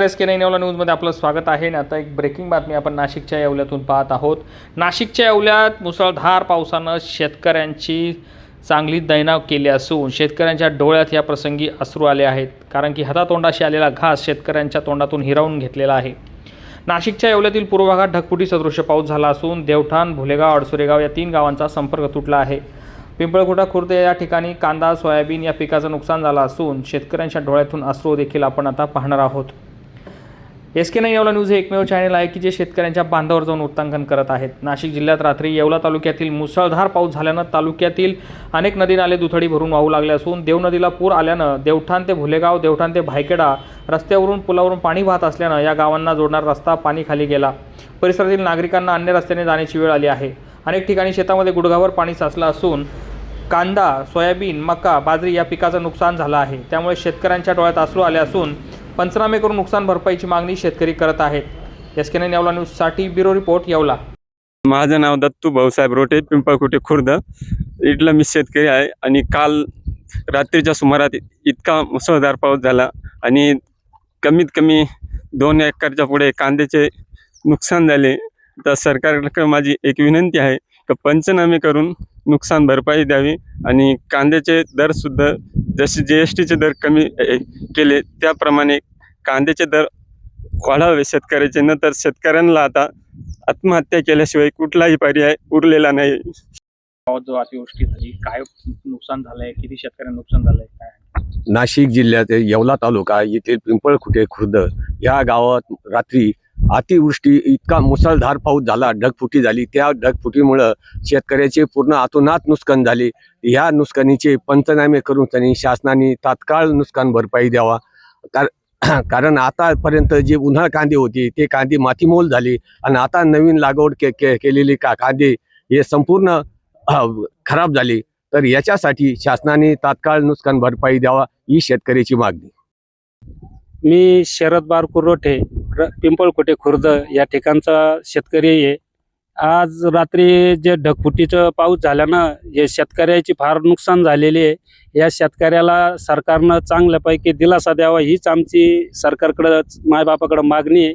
S K nine Yeola न्यूजमध्ये आपलं स्वागत आहे. आणि आता एक ब्रेकिंग बातमी आपण नाशिकच्या येवल्यातून पाहत आहोत. नाशिकच्या येवल्यात मुसळधार पावसानं शेतकऱ्यांची चांगली दैनाव केली असून शेतकऱ्यांच्या डोळ्यात या प्रसंगी अश्रू आले आहेत. कारण की हातातोंडाशी आलेला घास शेतकऱ्यांच्या तोंडातून हिरावून घेतलेला आहे. नाशिकच्या येवल्यातील पूर्व भागात ढकपुटी सदृश्य पाऊस झाला असून देवठाण भुलेगाव अडसुरेगाव या तीन गावांचा संपर्क तुटला आहे. पिंपळखुटा खुर्द या ठिकाणी कांदा सोयाबीन या पिकाचं नुकसान झालं असून शेतकऱ्यांच्या डोळ्यातून अश्रू देखील आपण आता पाहणार आहोत. एस के नाही येवला न्यूज हे एकमेव चॅनल आहे की जे शेतकऱ्यांच्या बांधावर जाऊन उत्तांकन करत आहेत. नाशिक जिल्ह्यात रात्री येवला तालुक्यातील मुसळधार पाऊस झाल्यानं तालुक्यातील अनेक नदी नाले दुथडी भरून वाहू लागले असून देव नदीला पूर आल्यानं देवठाण ते भुलेगाव देवठाण ते भायखेडा रस्त्यावरून पुलावरून पाणी वाहत असल्यानं या गावांना जोडणारा रस्ता पाणीखाली गेला. परिसरातील नागरिकांना अन्य रस्त्याने जाण्याची वेळ आली आहे. अनेक ठिकाणी शेतामध्ये गुडघावर पाणी साचलं असून कांदा सोयाबीन मका बाजरी या पिकाचं नुकसान झालं आहे. त्यामुळे शेतकऱ्यांच्या डोळ्यात आसरू आले असून पंचनामे करून नुकसान भरपाईची मागणी शेतकरी करत आहेत. एस के यावला न्यूजसाठी ब्युरो रिपोर्ट येवला. माझं नाव दत्तू भाऊसाहेब रोटे पिंपळकुटे खुर्द. इथला मी शेतकरी आहे आणि काल रात्रीच्या सुमारात इतका मुसळधार पाऊस झाला आणि कमीत कमी दोन एकरच्या पुढे कांद्याचे नुकसान झाले. तर सरकारकडे माझी एक विनंती आहे की पंचनामे करून नुकसान भरपाई द्यावी आणि कांद्याचे दरसुद्धा जसे जी एस टीचे दर कमी केले त्याप्रमाणे कांद्याचे दर वाढावे शेतकऱ्याचे न तर शेतकऱ्यांना आता आत्महत्या केल्याशिवाय कुठलाही पर्याय उरलेला नाही. गावात जो अतिवृष्टी झाली काय नुकसान झालंय? किती शेतकऱ्यांना नुकसान झालंय? काय? नाशिक जिल्ह्यात येवला तालुका येथील पिंपळखुटे खुर्द या गावात रात्री अतिवृष्टी इतका मुसळधार पाऊस झाला ढगफुटी झाली. त्या ढगफुटीमुळं शेतकऱ्याचे पूर्ण आतोनात नुकसान झाले. या नुकसानीचे पंचनामे करून त्यांनी शासनाने तात्काळ नुकसान भरपाई द्यावा. कार कारण आतापर्यंत जे उन्हाळ कांदे होते ते कांदे मातीमोल झाले आणि आता नवीन लागवड के, के केलेले का कांदे हे संपूर्ण खराब झाले. तर याच्यासाठी शासनाने तात्काळ नुकसान भरपाई द्यावा ही शेतकऱ्याची मागणी. मी शरद बारकूर रोठे पिंपळकोटे खुर्द या ठिकाणचा शेतकरी आहे. आज रात्री जे ढगफुटीचं पाऊस झाल्यानं हे शेतकऱ्याची फार नुकसान झालेली आहे. या शेतकऱ्याला सरकारनं चांगल्यापैकी दिलासा द्यावा हीच आमची सरकारकडं मायबापाकडं मागणी आहे.